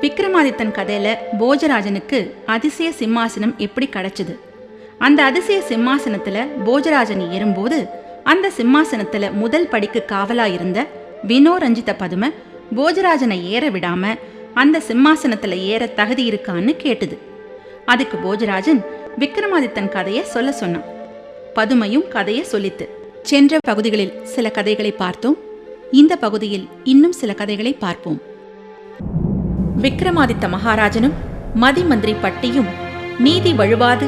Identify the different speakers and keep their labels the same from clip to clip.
Speaker 1: விக்ரமாதித்தன் கதையில போஜராஜனுக்கு அதிசய சிம்மாசனம் எப்படி கிடைச்சது? அந்த அதிசய சிம்மாசனத்துல போஜராஜன் ஏறும்போது அந்த சிம்மாசனத்துல முதல் படிக்கு காவலா இருந்த வினோரஞ்சித பதுமை போஜராஜனை ஏற விடாம அந்த சிம்மாசனத்துல ஏற தகுதி இருக்கான்னு கேட்டுது. அதுக்கு போஜராஜன் விக்ரமாதித்தன் கதையை சொல்ல சொன்னான். பதுமையும் கதையை சொல்லித்து சென்ற பகுதிகளில் சில கதைகளை பார்த்தோம். இந்த பகுதியில் இன்னும் சில கதைகளை பார்ப்போம். விக்ரமாதித்த மகாராஜனும் மதிமந்திரி பட்டியும் நீதி வழுவாது.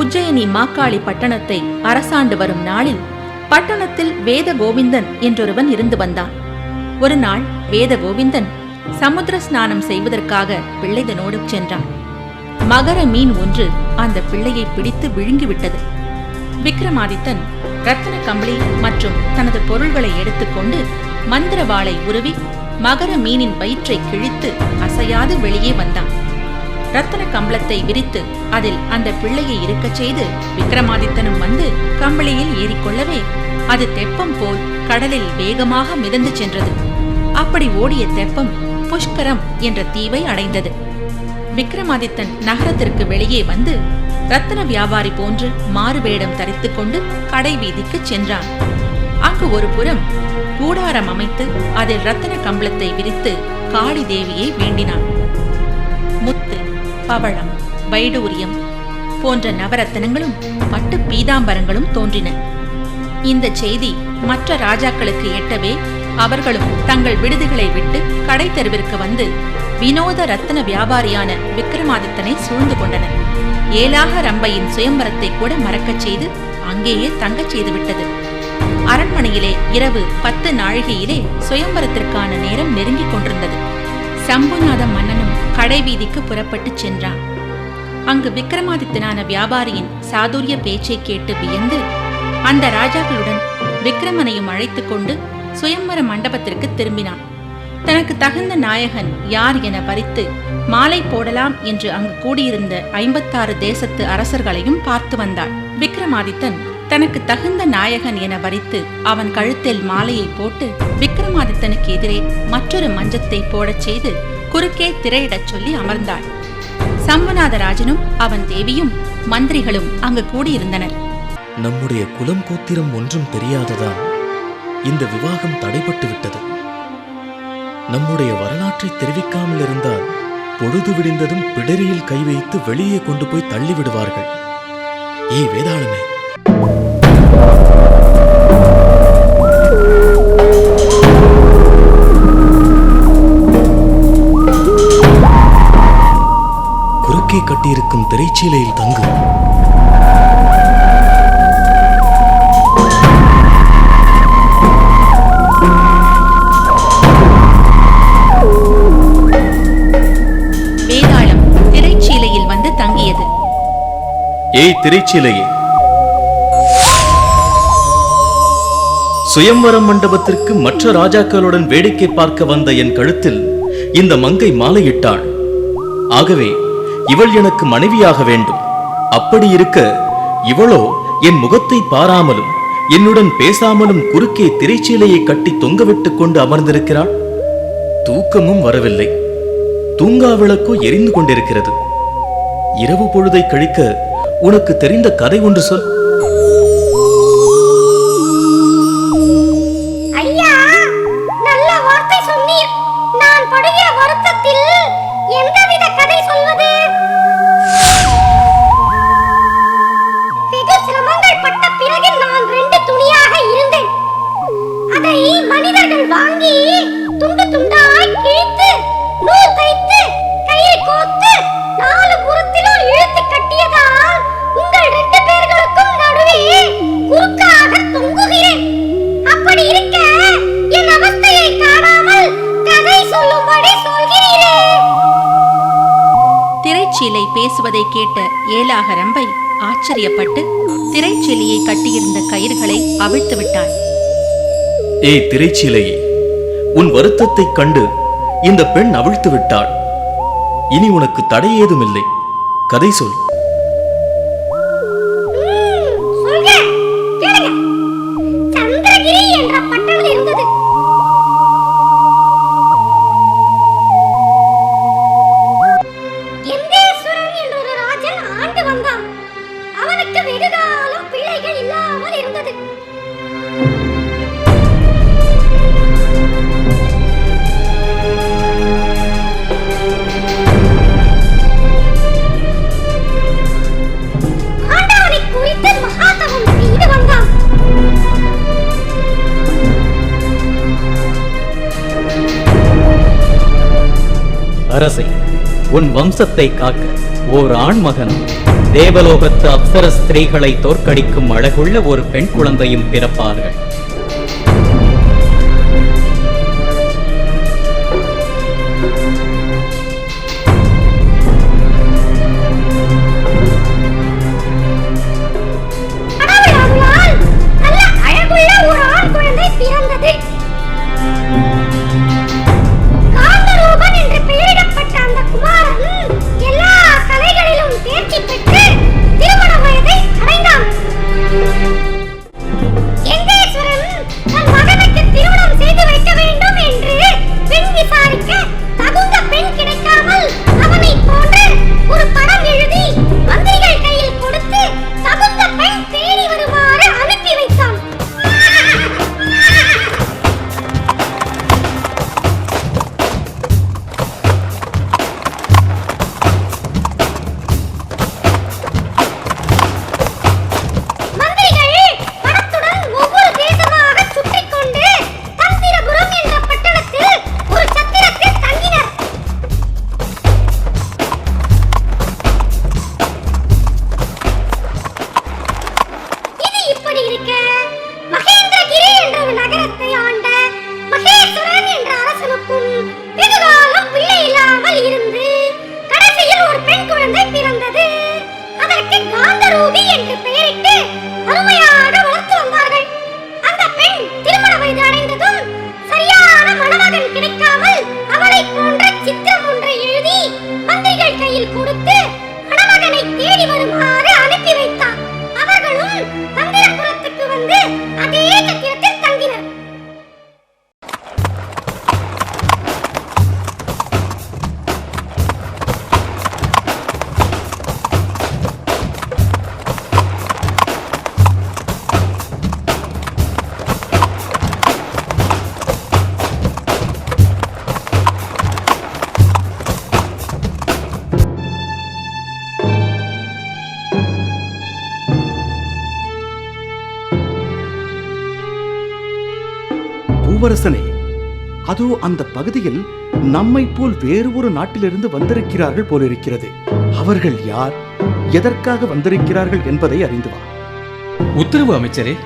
Speaker 1: உஜ்ஜயினி மாக்காளி பட்டணத்தை அரசாண்டு வரும் நாளில் பட்டணத்தில் வேத கோவிந்தன் என்றொருவன் இருந்து வந்தான். ஒரு நாள் வேத கோவிந்தன் சமுத்திர ஸ்நானம் செய்வதற்காக பிள்ளைதனோடு சென்றான். மகர மீன் ஒன்று அந்த பிள்ளையை பிடித்து விழுங்கிவிட்டது. விக்ரமாதித்தன் ரத்தன கம்பளி மற்றும் தனது பொருள்களை எடுத்துக்கொண்டு மந்திரவாளை உருவி மகர மீனின் வயிற்றை கிழித்து அசையாது வெளியே வந்தான். ரத்தன கம்பளத்தை விரித்து அதில் அந்த பிள்ளையை இருக்கச் செய்து விக்ரமாதித்தனும் வந்து கம்பளியில் ஏறிக்கொள்ளவே அது தெப்பம் போல் கடலில் வேகமாக மிதந்து சென்றது. அப்படி ஓடிய தெப்பம் புஷ்கரம் என்ற தீவை அடைந்தது. விக்ரமாதித்தன் நகரத்திற்கு வெளியே வந்து ரத்தன வியாபாரி போன்று மாறுவேடம் தரித்துக் கொண்டு கடை வீதிக்குச் சென்றான். அங்கு ஒரு புறம் கூடாரம் அமைத்து அதில் ரத்தன கம்பளத்தை விரித்து காளி தேவியை வேண்டினான். முத்து பவளம் வைடூரியம் போன்ற நவரத்தனங்களும் பட்டு பீதாம்பரங்களும் தோன்றின. இந்த செய்தி மற்ற ராஜாக்களுக்கு எட்டவே அவர்களும் தங்கள் விடுதிகளை விட்டு கடை தெருவிற்கு வந்து வினோத ரத்தன வியாபாரியான விக்ரமாதித்தனை சூழ்ந்து கொண்டனர். ஏலாக ரம்பையின் சுயம்பரத்தை கூட மறக்கச் செய்து அங்கேயே தங்கச் செய்துவிட்டது அரண்மனையிலே இரவு பத்து நாழிகையிலே சுயம்பரத்திற்கான நேரம் நெருங்கிக் கொண்டிருந்தது. சம்புநாத மன்னனும் கடைவீதிக்கு புறப்பட்டுச் சென்றான். அங்கு விக்ரமாதித்தனான வியாபாரியின் சாதுரிய பேச்சை கேட்டு வியந்து அந்த ராஜாக்களுடன் விக்ரமனையும் அழைத்துக் கொண்டு சுயம்பர மண்டபத்திற்கு திரும்பினான். தனக்கு தகுந்த நாயகன் யார் என பறித்து மாலை போடலாம் என்று அங்கு கூடியிருந்த ஐம்பத்தாறு தேசத்து அரசர்களையும் பார்த்து வந்தான் விக்ரமாதித்தன். தனக்கு தகுந்த நாயகன் என வரித்து அவன் கழுத்தில் மாலையை போட்டு விக்ரமாதித்தனுக்கு எதிரே மற்றொரு மஞ்சத்தை போடச் செய்து குறுக்கே திரையிடச் சொல்லி அமர்ந்தாள். சம்பநாதராஜனும் அவன் தேவியும் மந்திரிகளும் அங்கு கூடியிருந்தனர்.
Speaker 2: நம்முடைய குலம் கோத்திரம் ஒன்றும் தெரியாததால் இந்த விவாகம் தடைபட்டு விட்டது. நம்முடைய வரலாற்றை தெரிவிக்காமல் இருந்தால் பொழுது விடிந்ததும் பிடரியில் கை வைத்து வெளியே கொண்டு போய் தள்ளிவிடுவார்கள். ஏ வேதாளமே குறுக்கே கட்டியிருக்கும் திரைச்சீலையில் தங்கு.
Speaker 1: வேதாளம் திரைச்சீலையில் வந்து தங்கியது.
Speaker 2: ஏய் திரைச்சீலையே. சுயம்வரம் மண்டபத்திற்கு மற்ற ராஜாக்களுடன் வேடிக்கை பார்க்க வந்த என் கழுத்தில் இந்த மங்கை மாலையிட்டாள். ஆகவே இவள் எனக்கு மனைவியாக வேண்டும். அப்படி இருக்க இவளோ என் முகத்தை பாராமலும் என்னுடன் பேசாமலும் குறுக்கே திரைச்சீலையை கட்டி தொங்கவிட்டுக் கொண்டு அமர்ந்திருக்கிறாள்? தூக்கமும் வரவில்லை. தூங்கா விளக்கோ எரிந்து கொண்டிருக்கிறது. இரவு பொழுதை கழிக்க உனக்கு தெரிந்த கதை ஒன்று சொல்.
Speaker 3: ஐயா நல்ல வார்த்தை சொன்னீர். நான் படுகிற வருத்தத்தில் எந்தவித கதை சொல்வது? வெகு சிரமங்கள் பட்ட பிறகு நான் ரெண்டு துணியாக இருந்தேன். அதை மனிதர்கள் வாங்கி துண்டு துண்டாய் கிழித்து நூல் தைத்து
Speaker 1: கேட்ட ஏலாக ரம்பை ஆச்சரியப்பட்டு திரைச்சீலையை கட்டியிருந்த கயிறுகளை அவிழ்த்து விட்டாள்.
Speaker 2: ஏ திரைச்சீலையே உன் வருத்தத்தைக் கண்டு இந்த பெண் அவிழ்த்து விட்டாள். இனி உனக்கு தடை ஏதுமில்லை. கதை சொல்.
Speaker 4: அரசை உன் வம்சத்தை காக்க ஓர் ஆண்மகன். தேவலோகத்து அப்சர ஸ்திரீகளை தோற்கடிக்கும் அழகுள்ள ஒரு பெண் குழந்தையும் பிறப்பார்கள்.
Speaker 5: பூவரசனே அதோ அந்த பகுதியில் நம்மை போல் வேறு ஒரு நாட்டிலிருந்து வந்திருக்கிறார்கள் போலிருக்கிறது. அவர்கள் யார்? எதற்காக வந்திருக்கிறார்கள் என்பதை அறிந்து வா.
Speaker 4: உத்தரவு அமைச்சரே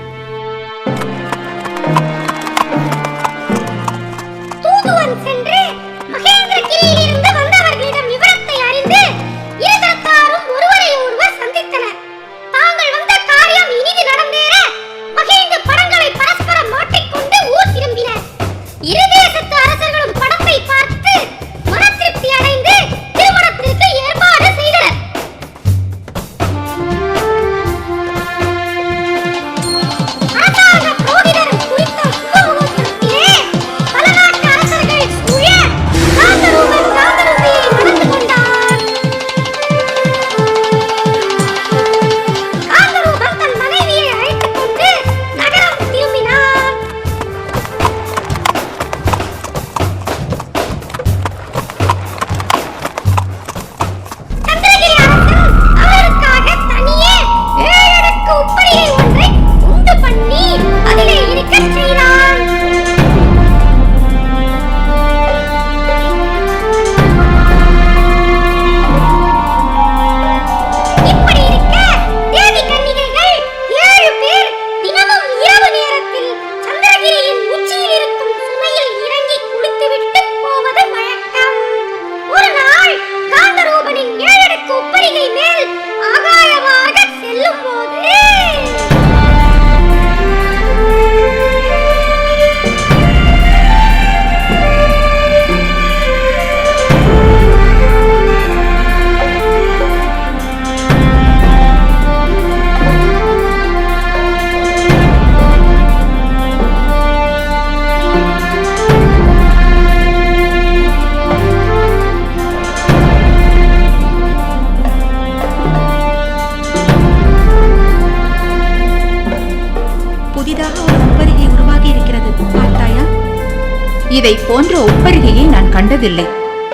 Speaker 1: இதை போன்ற ஒப்பரிகையை நான் கண்டதில்லை.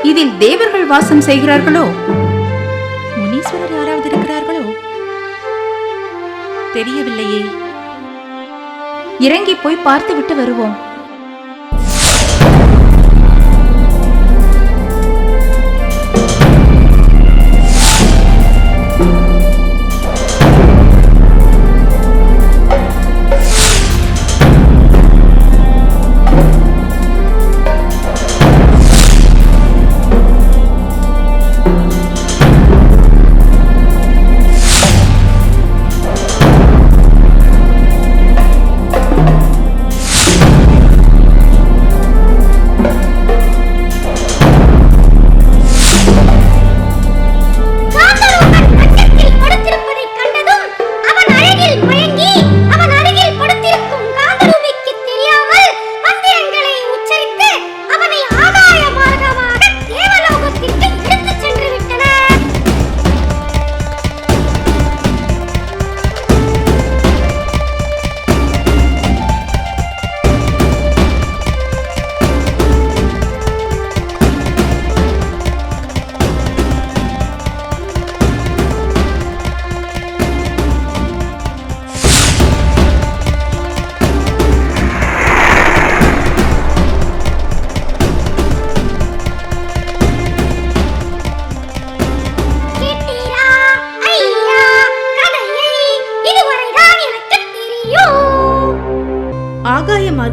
Speaker 1: இதில் தேவர்கள் வாசம் செய்கிறார்களோ? முனீஸ்வரர் யாராவது இருக்கிறார்களோ? தெரியவில்லையே. இறங்கி போய் பார்த்துவிட்டு வருவோம்.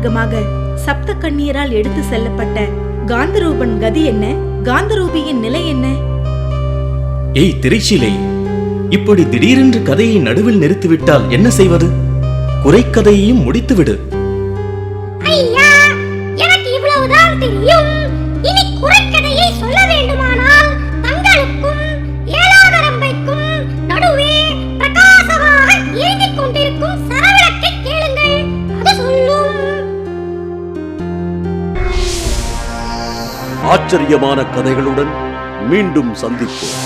Speaker 6: மார்க்கமாக சப்த கண்ணீரால் எடுத்து செல்லப்பட்ட காந்தரூபன் கதி என்ன? காந்தரூபியின் நிலை என்ன?
Speaker 2: ஏய் திரைச்சிலை இப்படி திடீரென்று கதையை நடுவில் நிறுத்திவிட்டால் என்ன செய்வது? குறைக்கதையையும் முடித்துவிடு.
Speaker 4: ஐயா எனக்கு இவ்வளவுதான் தெரியும். இனி குறைக்கதையை சொல்ல வேண்டுமானால்
Speaker 7: ஆச்சரியமான கதைகளுடன் மீண்டும் சந்திப்போம்.